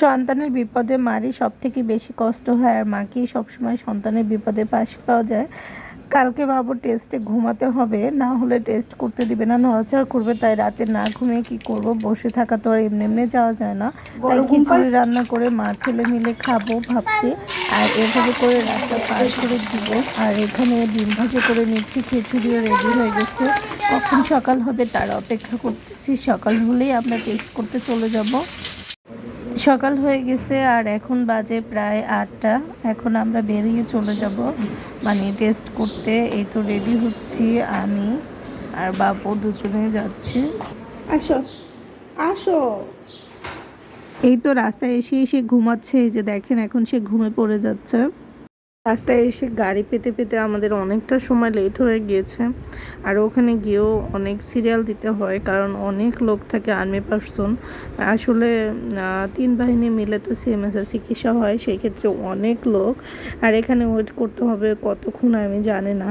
সন্তানের বিপদে মারই সব থেকে বেশি কষ্ট হয় আর মাকেই সবসময় সন্তানের বিপদে পাশে পাওয়া যায়। কালকে বাবু টেস্টে ঘুমাতে হবে না হলে টেস্ট করতে দিবে না নড়াচড়া করবে তাই রাতে না ঘুমিয়ে কি করব? বসে থাকা তো আর এমনি এমনি যাওয়া যায় না। তাই খিচুড়ি রান্না করে মা ছেলে মিলে খাব ভাবছি। আর এভাবে করে রাস্তা পার করে দিব। আর এখানে ডিম ভাজি করে নিচ্ছি খিচুড়িও রেডি হয়ে গেছে। কখন সকাল হবে তার অপেক্ষা করতেছি। সকাল হলেই আমরা টেস্ট করতে চলে যাব। সকাল হয়ে গেছে আর এখন বাজে প্রায় আটটা। এখন আমরা বেরিয়ে চলে যাব মানে টেস্ট করতে। এই তো রেডি হচ্ছি আমি আর বাপু দুজনে যাচ্ছি। আসো আসো। এই তো রাস্তায় এসে এসে ঘুমাচ্ছে। এই যে দেখেন এখন সে ঘুমে পড়ে যাচ্ছে। রাস্তায় এসে গাড়ি পেতে পেতে আমাদের অনেকটা সময় লেট হয়ে গিয়েছে। আর ওখানে গিয়েও অনেক সিরিয়াল দিতে হয়, কারণ অনেক লোক থাকে আর্মি পার্সন আসলে তিন বাহিনী মিলে তো সিএমএসের চিকিৎসা হয় সেই ক্ষেত্রে অনেক লোক। আর এখানে ওয়েট করতে হবে কতক্ষণ আমি জানি না।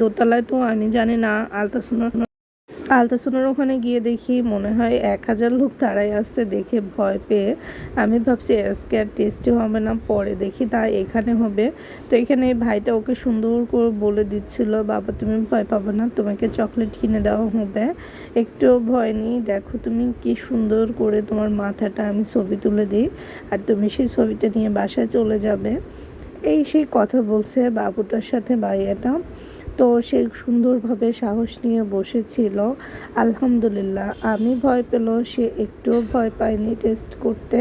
দোতলায় তো আমি জানি না আলতাসোনার আলতাসোনার ওখানে গিয়ে দেখি মনে হয় এক হাজার লোক তারাই আসছে দেখে ভয় পেয়ে। আমি ভাবছি আজকে আর টেস্টে হবে না, পরে দেখি তাই এখানে হবে। তো এখানে ভাইটা ওকে সুন্দর করে বলে দিচ্ছিল, বাবা, তুমি ভয় পাবে না, তোমাকে চকলেট কিনে দেওয়া হবে। একটু ভয় নেই, দেখো তুমি কি সুন্দর করে তোমার মাথাটা আমি ছবি তুলে দিই, আর তুমি সেই ছবিটা নিয়ে বাসায় চলে যাবে। এই সেই কথা বলছে বাবুটার সাথে বাইয়াটা তো সে সুন্দরভাবে সাহস নিয়ে বসেছিল। আলহামদুলিল্লাহ, আমি ভয় পেল সে একটুও ভয় পায়নি টেস্ট করতে।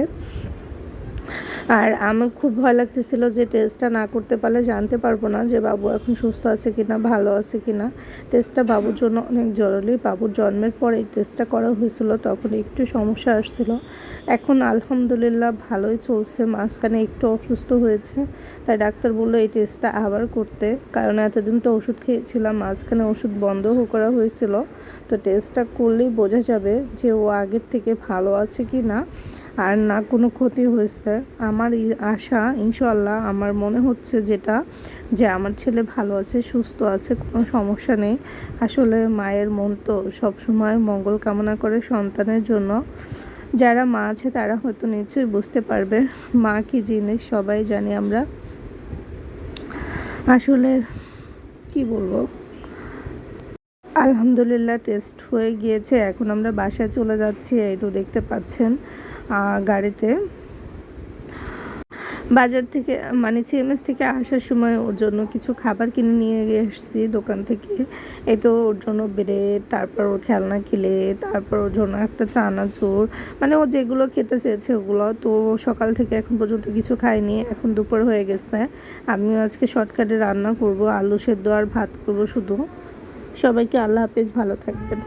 আর আমার খুব ভয় লাগতেছিল যে টেস্টটা না করতে পারলে জানতে পারব না যে বাবু এখন সুস্থ আছে কিনা, ভালো আছে কিনা। টেস্টটা বাবুর জন্য অনেক জরুরি। বাবুর জন্মের পর এই টেস্টটা করা হয়েছিল, তখন একটু সমস্যা আসছিল। এখন আলহামদুলিল্লাহ ভালোই চলছে, মাঝখানে একটু অসুস্থ হয়েছে। তাই ডাক্তার বলল এই টেস্টটা আবার করতে। কারণ এতদিন তো ওষুধ খেয়েছিলাম, মাঝখানে ওষুধ বন্ধও করা হয়েছিল। তো টেস্টটা করলেই বোঝা যাবে যে ও আগের থেকে ভালো আছে কি না আর না কোনো ক্ষতি হয়েছে। আমার আশা ইনশাল্লাহ আমার মনে হচ্ছে যেটা, যে আমার ছেলে ভালো আছে, সুস্থ আছে, কোনো সমস্যা নেই। আসলে মায়ের মন তো সবসময় মঙ্গল কামনা করে সন্তানের জন্য। যারা মা আছে, তারা হয়তো নিশ্চয়ই বুঝতে পারবে, মা কি জিনিস, সবাই জানি আমরা। আসলে কি বলব? আলহামদুলিল্লাহ টেস্ট হয়ে গিয়েছে, এখন আমরা বাসায় চলে যাচ্ছি, এই তো দেখতে পাচ্ছেন। গাড়িতে। বাজার থেকে মানে সিএমএস থেকে আসার সময় ওর জন্য কিছু খাবার কিনে নিয়ে এসেছি দোকান থেকে। এই তো ওর জন্য ব্রেড, তারপর ওর খেলনা কিলে, তারপর ওর জন্য একটা চানাচুর। মানে ও যেগুলো খেতে চেয়েছে ওগুলো তো সকাল থেকে এখন পর্যন্ত কিছু খায়নি, এখন দুপুর হয়ে গেছে। আমিও আজকে শর্টকাটে রান্না করব, আলু সেদ্ধ আর ভাত করব শুধু। সবাইকে আল্লাহ হাফেজ, ভালো থাকবেন।